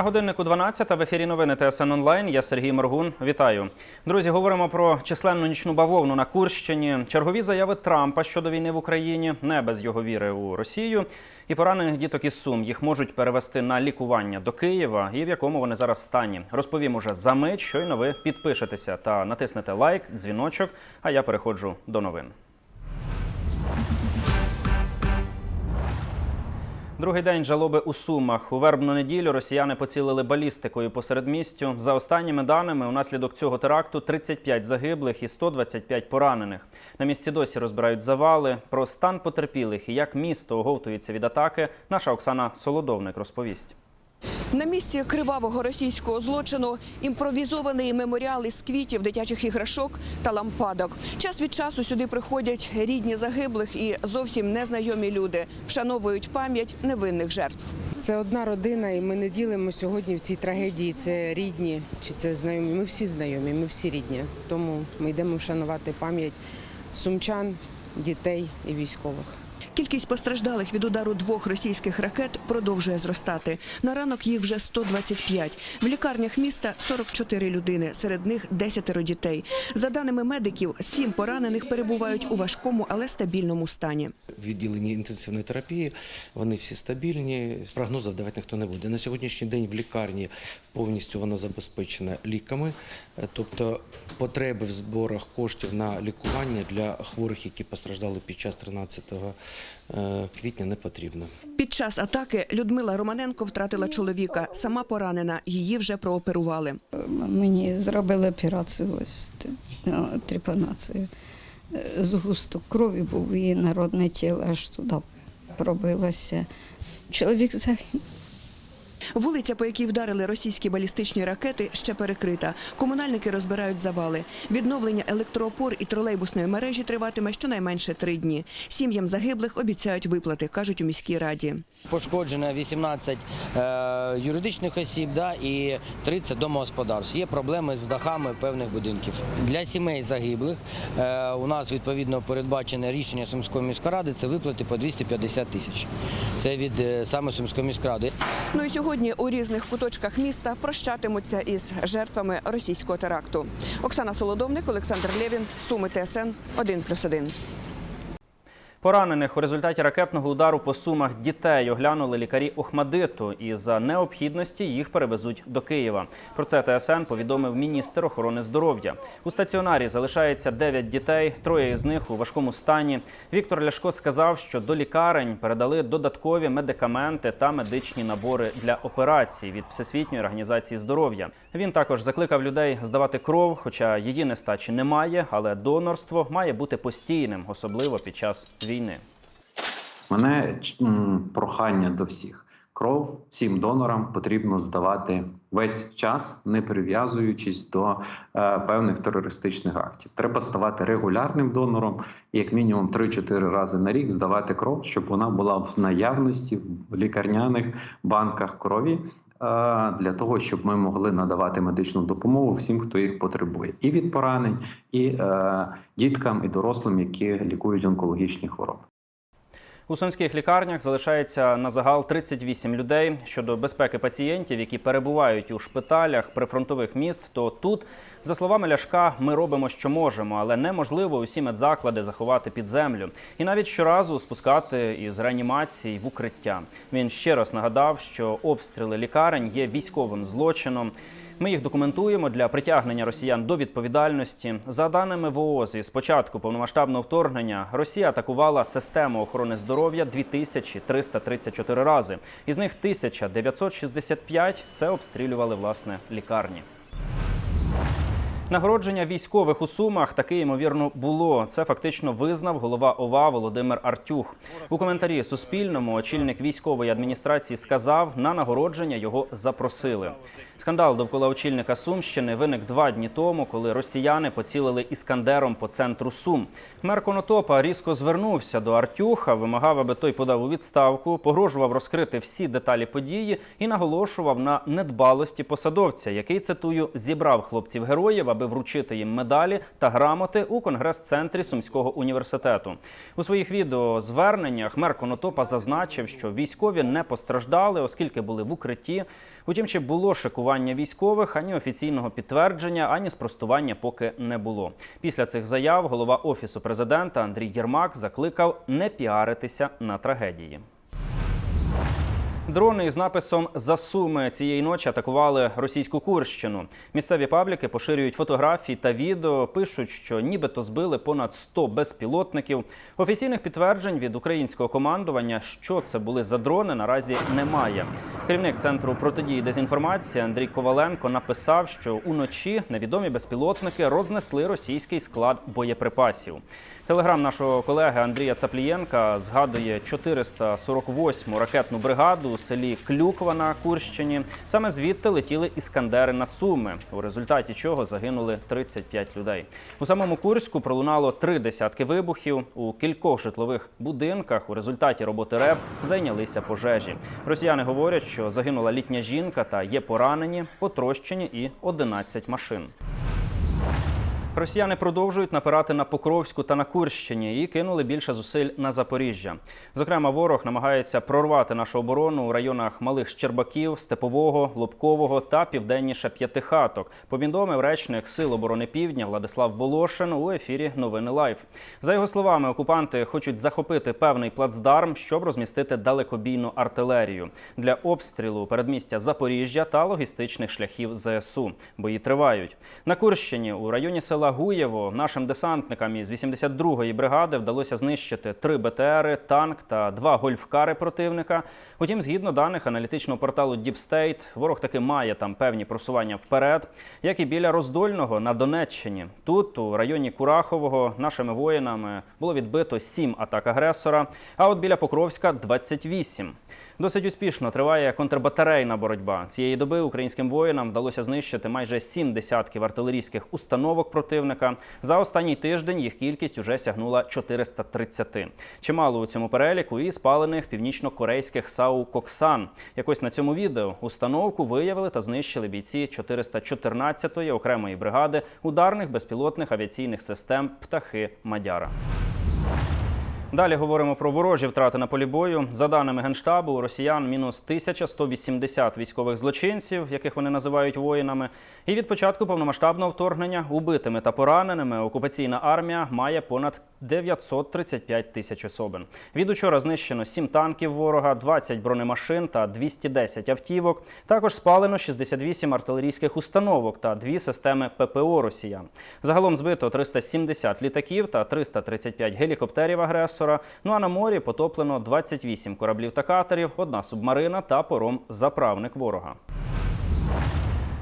На годиннику 12 в ефірі новини ТСН онлайн. Я Сергій Моргун. Вітаю. Друзі, говоримо про численну нічну бавовну на Курщині. Чергові заяви Трампа щодо війни в Україні, не без його віри у Росію. І поранених діток із Сум їх можуть перевести на лікування до Києва, і в якому вони зараз стані. Розповім уже за мить. Щойно ви підпишетеся та натиснете лайк, дзвіночок. А я переходжу до новин. Другий день жалоби у Сумах. У вербну неділю росіяни поцілили балістикою посеред містю. За останніми даними, унаслідок цього теракту 35 загиблих і 125 поранених. На місці досі розбирають завали. Про стан потерпілих і як місто оговтується від атаки. Наша Оксана Солодовник розповість. На місці кривавого російського злочину імпровізований меморіал із квітів, дитячих іграшок та лампадок. Час від часу сюди приходять рідні загиблих і зовсім незнайомі люди, вшановують пам'ять невинних жертв. Це одна родина, і ми не ділимо сьогодні в цій трагедії. Це рідні чи це знайомі. Ми всі знайомі, ми всі рідні. Тому ми йдемо вшанувати пам'ять сумчан, дітей і військових. Кількість постраждалих від удару двох російських ракет продовжує зростати. На ранок їх вже 125. В лікарнях міста 44 людини, серед них 10 дітей. За даними медиків, сім поранених перебувають у важкому, але стабільному стані. В відділенні інтенсивної терапії вони всі стабільні. Прогнозів давати ніхто не буде. На сьогоднішній день в лікарні повністю вона забезпечена ліками, тобто потреби в зборах коштів на лікування для хворих, які постраждали під час 13 е, квітня, не потрібно. Під час атаки Людмила Романенко втратила чоловіка. Сама поранена. Її вже прооперували. Мені зробили операцію ось е, трепанацію. Е, Згусток крові був її народне тіло, аж туди пробилося. Чоловік загинув. Вулиця, по якій вдарили російські балістичні ракети, ще перекрита. Комунальники розбирають завали. Відновлення електроопор і тролейбусної мережі триватиме щонайменше три дні. Сім'ям загиблих обіцяють виплати, кажуть у міській раді. Пошкоджено 18 е, юридичних осіб да, і 30 домогосподарств. Є проблеми з дахами певних будинків. Для сімей загиблих е, у нас відповідно передбачене рішення Сумської міської ради це виплати по 250 тисяч. Це від е, саме Сумської міськради. Ну і сьогодні у різних куточках міста прощатимуться із жертвами російського теракту. Оксана Солодовник, Олександр Лєвін, Суми ТСН 1+,1. Поранених у результаті ракетного удару по сумах дітей оглянули лікарі Охмадиту і за необхідності їх перевезуть до Києва. Про це ТСН повідомив міністр охорони здоров'я. У стаціонарі залишається 9 дітей, троє із них у важкому стані. Віктор Ляшко сказав, що до лікарень передали додаткові медикаменти та медичні набори для операцій від Всесвітньої організації здоров'я. Він також закликав людей здавати кров, хоча її нестачі немає, але донорство має бути постійним, особливо під час війни. Мене прохання до всіх. Кров всім донорам потрібно здавати весь час, не прив'язуючись до е, певних терористичних актів. Треба ставати регулярним донором, і як мінімум 3-4 рази на рік здавати кров, щоб вона була в наявності в лікарняних банках крові. Е, Для того щоб ми могли надавати медичну допомогу всім, хто їх потребує, і від поранень, і е, діткам, і дорослим, які лікують онкологічні хвороби. У сумських лікарнях залишається на загал 38 людей. Щодо безпеки пацієнтів, які перебувають у шпиталях прифронтових міст, то тут, за словами Ляшка, ми робимо, що можемо, але неможливо усі медзаклади заховати під землю і навіть щоразу спускати із реанімації в укриття. Він ще раз нагадав, що обстріли лікарень є військовим злочином. Ми їх документуємо для притягнення росіян до відповідальності. За даними ВООЗ, з початку повномасштабного вторгнення Росія атакувала систему охорони здоров'я 2334 рази. Із них 1965 – це обстрілювали власне лікарні. Нагородження військових у Сумах таки ймовірно було. Це фактично визнав голова ОВА Володимир Артюх. У коментарі Суспільному очільник військової адміністрації сказав, на нагородження його запросили. Скандал довкола очільника Сумщини виник два дні тому, коли росіяни поцілили іскандером по центру Сум. Мер Конотопа різко звернувся до Артюха, вимагав, аби той подав у відставку, погрожував розкрити всі деталі події і наголошував на недбалості посадовця, який цитую зібрав хлопців героїв, аби вручити їм медалі та грамоти у конгрес-центрі Сумського університету. У своїх відеозверненнях мер Конотопа зазначив, що військові не постраждали, оскільки були в укритті. Утім, чи було шикування військових, ані офіційного підтвердження, ані спростування поки не було. Після цих заяв голова офісу президента Андрій Єрмак закликав не піаритися на трагедії. Дрони із написом «За Суми» цієї ночі атакували російську Курщину. Місцеві пабліки поширюють фотографії та відео. Пишуть, що нібито збили понад 100 безпілотників. Офіційних підтверджень від українського командування, що це були за дрони, наразі немає. Керівник центру протидії дезінформації Андрій Коваленко написав, що уночі невідомі безпілотники рознесли російський склад боєприпасів. Телеграм нашого колеги Андрія Цаплієнка згадує 448-му ракетну бригаду у селі Клюква на Курщині. Саме звідти летіли іскандери на Суми, у результаті чого загинули 35 людей. У самому Курську пролунало три десятки вибухів. У кількох житлових будинках у результаті роботи РЕБ зайнялися пожежі. Росіяни говорять, що загинула літня жінка та є поранені, потрощені і 11 машин. Росіяни продовжують напирати на Покровську та на Курщині і кинули більше зусиль на Запоріжжя. Зокрема, ворог намагається прорвати нашу оборону у районах Малих Щербаків, Степового, Лобкового та південніше П'ятихаток. Повідомив речник Сил оборони Півдня Владислав Волошин у ефірі Новини Лайф. За його словами, окупанти хочуть захопити певний плацдарм, щоб розмістити далекобійну артилерію для обстрілу передмістя Запоріжжя та логістичних шляхів ЗСУ. Бої тривають на Курщині у районі села Гуєво нашим десантникам із 82-ї бригади вдалося знищити три БТРи, танк та два гольфкари противника. Утім, згідно даних аналітичного порталу Deep State, ворог таки має там певні просування вперед, як і біля Роздольного на Донеччині. Тут, у районі Курахового, нашими воїнами було відбито сім атак агресора. А от біля Покровська 28. Досить успішно триває контрбатарейна боротьба. Цієї доби українським воїнам вдалося знищити майже сім десятків артилерійських установок противника. За останній тиждень їх кількість уже сягнула 430. Чимало у цьому переліку і спалених північно-корейських САУ Коксан. Якось на цьому відео установку виявили та знищили бійці 414-ї окремої бригади ударних безпілотних авіаційних систем Птахи Мадяра. Далі говоримо про ворожі втрати на полі бою. За даними генштабу, у росіян мінус 1180 військових злочинців, яких вони називають воїнами. І від початку повномасштабного вторгнення убитими та пораненими окупаційна армія має понад 935 тисяч особин. Від учора знищено 7 танків ворога, 20 бронемашин та 210 автівок. Також спалено 68 артилерійських установок та дві системи ППО росіян. Загалом збито 370 літаків та 335 гелікоптерів агресора. Ну а на морі потоплено 28 кораблів та катерів, одна субмарина та пором заправник ворога.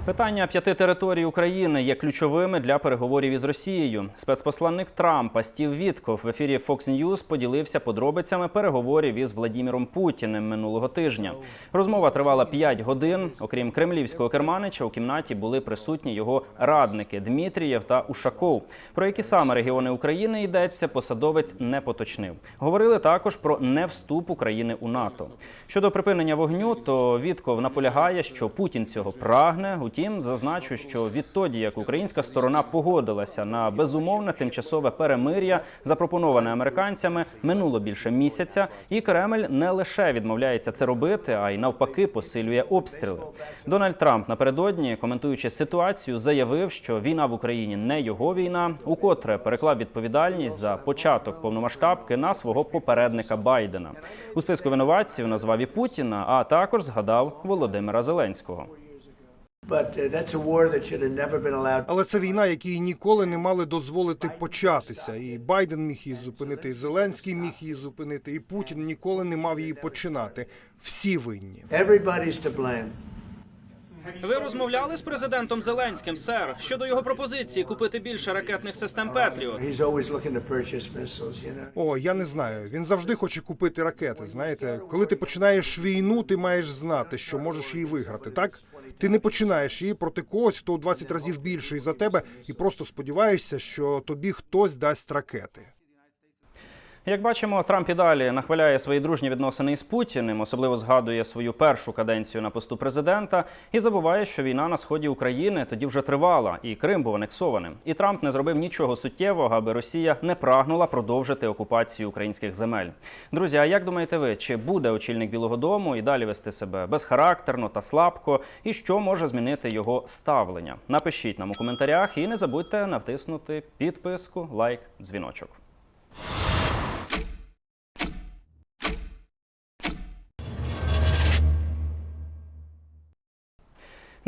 Питання п'яти територій України є ключовими для переговорів із Росією. Спецпосланник Трампа Стів Вітков в ефірі Fox News поділився подробицями переговорів із Владіміром Путіним минулого тижня. Розмова тривала 5 годин. Окрім кремлівського керманича, у кімнаті були присутні його радники Дмитрієв та Ушаков. Про які саме регіони України йдеться, посадовець не поточнив. Говорили також про невступ України у НАТО. Щодо припинення вогню, то Вітков наполягає, що Путін цього прагне. Утім, зазначу, що відтоді, як українська сторона погодилася на безумовне тимчасове перемир'я, запропоноване американцями, минуло більше місяця, і Кремль не лише відмовляється це робити, а й навпаки посилює обстріли. Дональд Трамп напередодні, коментуючи ситуацію, заявив, що війна в Україні не його війна, укотре переклав відповідальність за початок повномасштабки на свого попередника Байдена. У списку винуватців назвав і Путіна, а також згадав Володимира Зеленського. Але це війна, якій ніколи не мали дозволити початися. І Байден міг її зупинити, і Зеленський міг її зупинити, і Путін ніколи не мав її починати. Всі винні. Ви розмовляли з президентом Зеленським, сер, щодо його пропозиції купити більше ракетних систем Петріот. О, я не знаю. Він завжди хоче купити ракети. Знаєте, коли ти починаєш війну, ти маєш знати, що можеш її виграти. Так ти не починаєш її проти когось, хто у 20 разів більший за тебе, і просто сподіваєшся, що тобі хтось дасть ракети. Як бачимо, Трамп і далі нахваляє свої дружні відносини із Путіним, особливо згадує свою першу каденцію на посту президента, і забуває, що війна на сході України тоді вже тривала, і Крим був анексованим. І Трамп не зробив нічого суттєвого, аби Росія не прагнула продовжити окупацію українських земель. Друзі, а як думаєте ви, чи буде очільник Білого Дому і далі вести себе безхарактерно та слабко, і що може змінити його ставлення? Напишіть нам у коментарях і не забудьте натиснути підписку, лайк, дзвіночок.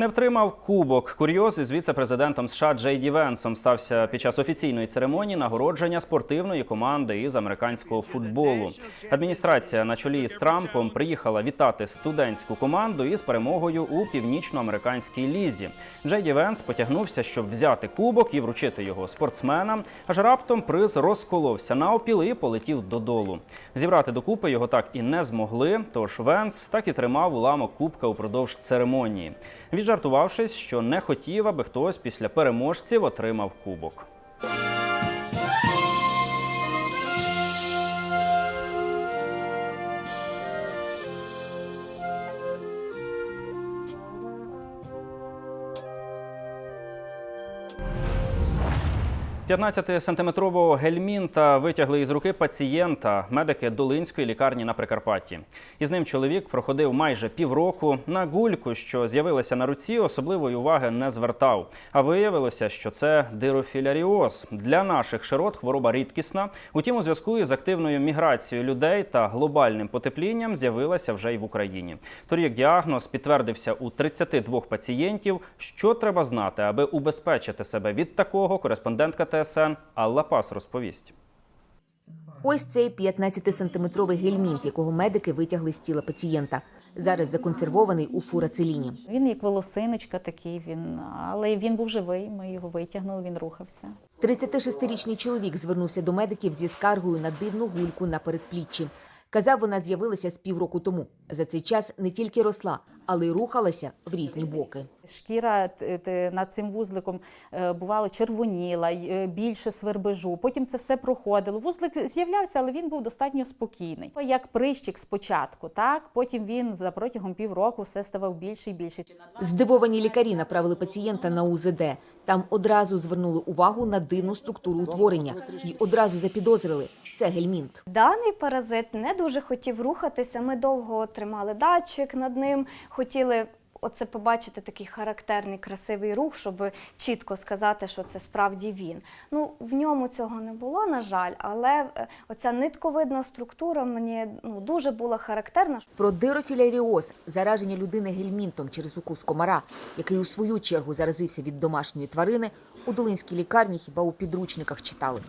Не втримав кубок. Курйоз із віце-президентом США Джей Ді Венсом стався під час офіційної церемонії нагородження спортивної команди із американського футболу. Адміністрація на чолі з Трампом приїхала вітати студентську команду із перемогою у північноамериканській лізі. Джей Ді Венс потягнувся, щоб взяти кубок і вручити його спортсменам. Аж раптом приз розколовся навпіл і полетів додолу. Зібрати докупи його так і не змогли. Тож Венс так і тримав уламок кубка упродовж церемонії. Віджартувавшись, що не хотів, аби хтось після переможців отримав кубок. – 15-сантиметрового гельмінта витягли із руки пацієнта, медики Долинської лікарні на Прикарпатті. Із ним чоловік проходив майже півроку. На гульку, що з'явилася на руці, особливої уваги не звертав. А виявилося, що це дирофіляріоз. Для наших широт хвороба рідкісна. Утім, у зв'язку із активною міграцією людей та глобальним потеплінням з'явилася вже й в Україні. Торік діагноз підтвердився у 32 пацієнтів. Що треба знати, аби убезпечити себе від такого, кореспондентка ТСН Алла Пас розповість. Ось цей 15-сантиметровий гельмінт, якого медики витягли з тіла пацієнта. Зараз законсервований у фурацеліні. Він як волосиночка такий, він, але він був живий. Ми його витягнули, він рухався. 36-річний чоловік звернувся до медиків зі скаргою на дивну гульку на передпліччі. Казав, вона з'явилася з півроку тому. За цей час не тільки росла, але й рухалася в різні боки. Шкіра над цим вузликом е, бувало червоніла, й, е, більше свербежу. Потім це все проходило. Вузлик з'являвся, але він був достатньо спокійний. Як прищик спочатку, так потім він за протягом півроку все ставав більше і більше. Здивовані лікарі направили пацієнта на УЗД. Там одразу звернули увагу на дивну структуру утворення і одразу запідозрили – це гельмінт. Даний паразит не дуже хотів рухатися. Ми довго тримали датчик над ним, хотіли. Оце побачити такий характерний красивий рух, щоб чітко сказати, що це справді він. Ну в ньому цього не було, на жаль, але е, оця нитковидна структура мені ну дуже була характерна. Про дирофіляріоз – зараження людини гельмінтом через укус комара, який у свою чергу заразився від домашньої тварини, у Долинській лікарні хіба у підручниках читали.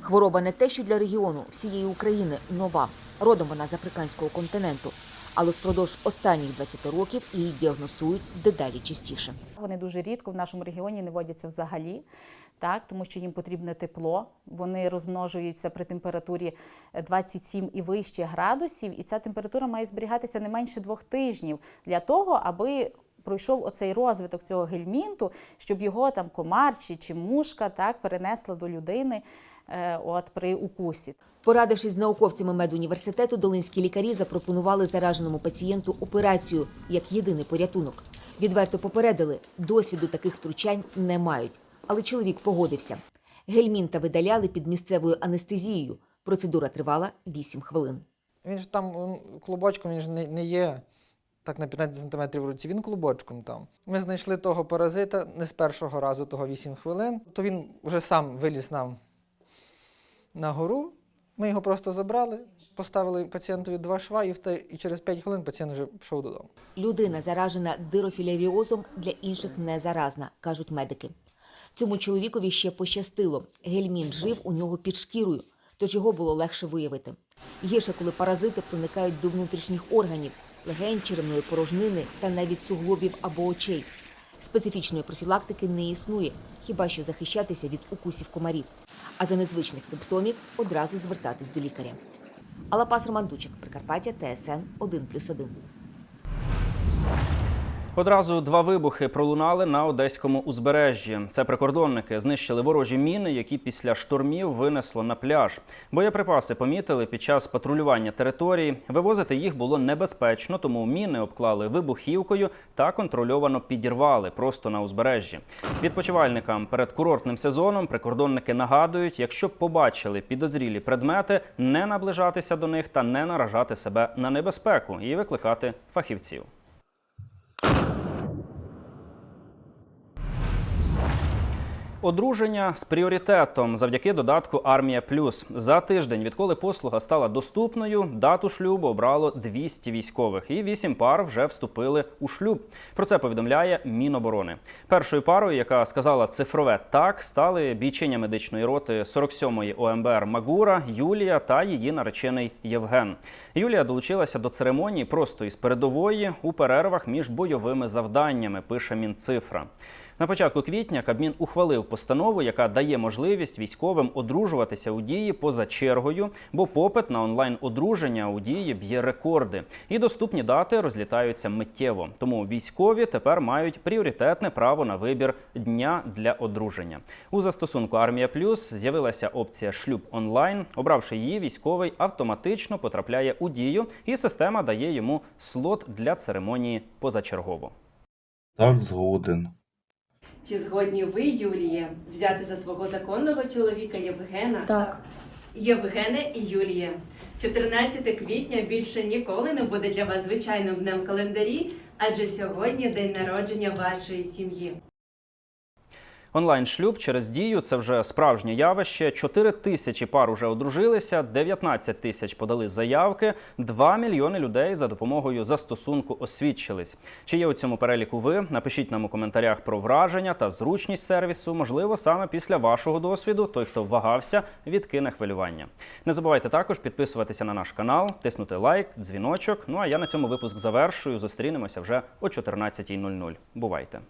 Хвороба не те, що для регіону всієї України нова. Родом вона з африканського континенту. Але впродовж останніх 20 років її діагностують дедалі частіше. Вони дуже рідко в нашому регіоні не водяться взагалі. Так, тому що їм потрібне тепло. Вони розмножуються при температурі 27 і вище градусів, і ця температура має зберігатися не менше двох тижнів для того, аби пройшов оцей розвиток цього гельмінту, щоб його там комар чи, чи мушка так перенесла до людини е, от при укусі. Порадившись з науковцями медуніверситету, долинські лікарі запропонували зараженому пацієнту операцію як єдиний порятунок. Відверто попередили, досвіду таких втручань не мають. Але чоловік погодився. Гельмінта видаляли під місцевою анестезією. Процедура тривала 8 хвилин. Він ж там клубочком, він ж не, не є так на 15 см в руці, він клубочком там. Ми знайшли того паразита не з першого разу, того 8 хвилин. То він вже сам виліз нам на гору. Ми його просто забрали, поставили пацієнтові два шва, і, через 5 хвилин пацієнт вже пішов додому. Людина, заражена дирофіляріозом, для інших не заразна, кажуть медики. Цьому чоловікові ще пощастило. Гельмінт жив у нього під шкірою, тож його було легше виявити. Гірше, коли паразити проникають до внутрішніх органів, легень, черевної порожнини та навіть суглобів або очей. Специфічної профілактики не існує, хіба що захищатися від укусів комарів. А за незвичних симптомів одразу звертатись до лікаря. Алапас Романдучик, Прикарпаття, ТСН 1+,1. Одразу два вибухи пролунали на одеському узбережжі. Це прикордонники знищили ворожі міни, які після штурмів винесло на пляж. Боєприпаси помітили під час патрулювання території. Вивозити їх було небезпечно, тому міни обклали вибухівкою та контрольовано підірвали просто на узбережжі. Відпочивальникам перед курортним сезоном прикордонники нагадують, якщо побачили підозрілі предмети, не наближатися до них та не наражати себе на небезпеку і викликати фахівців. Одруження з пріоритетом завдяки додатку Армія Плюс за тиждень, відколи послуга стала доступною, дату шлюбу обрало 200 військових, і 8 пар вже вступили у шлюб. Про це повідомляє Міноборони. Першою парою, яка сказала цифрове так, стали бійчиня медичної роти 47-ї ОМБР Магура Юлія та її наречений Євген. Юлія долучилася до церемонії просто із передової у перервах між бойовими завданнями. Пише Мінцифра. На початку квітня Кабмін ухвалив постанову, яка дає можливість військовим одружуватися у дії поза чергою, бо попит на онлайн одруження у дії б'є рекорди, і доступні дати розлітаються миттєво. Тому військові тепер мають пріоритетне право на вибір дня для одруження. У застосунку Армія Плюс з'явилася опція шлюб онлайн. Обравши її, військовий автоматично потрапляє у дію, і система дає йому слот для церемонії позачергово. Так, згоден. Чи згодні ви, Юліє, взяти за свого законного чоловіка Євгена? Так. Євгене і Юліє. 14 квітня більше ніколи не буде для вас звичайним днем в календарі, адже сьогодні день народження вашої сім'ї. Онлайн-шлюб через дію це вже справжнє явище. 4 тисячі пар уже одружилися, 19 тисяч подали заявки, 2 мільйони людей за допомогою застосунку освідчились. Чи є у цьому переліку ви? Напишіть нам у коментарях про враження та зручність сервісу. Можливо, саме після вашого досвіду той, хто вагався, відкине хвилювання. Не забувайте також підписуватися на наш канал, тиснути лайк, дзвіночок. Ну а я на цьому випуск завершую. Зустрінемося вже о 14.00. Бувайте!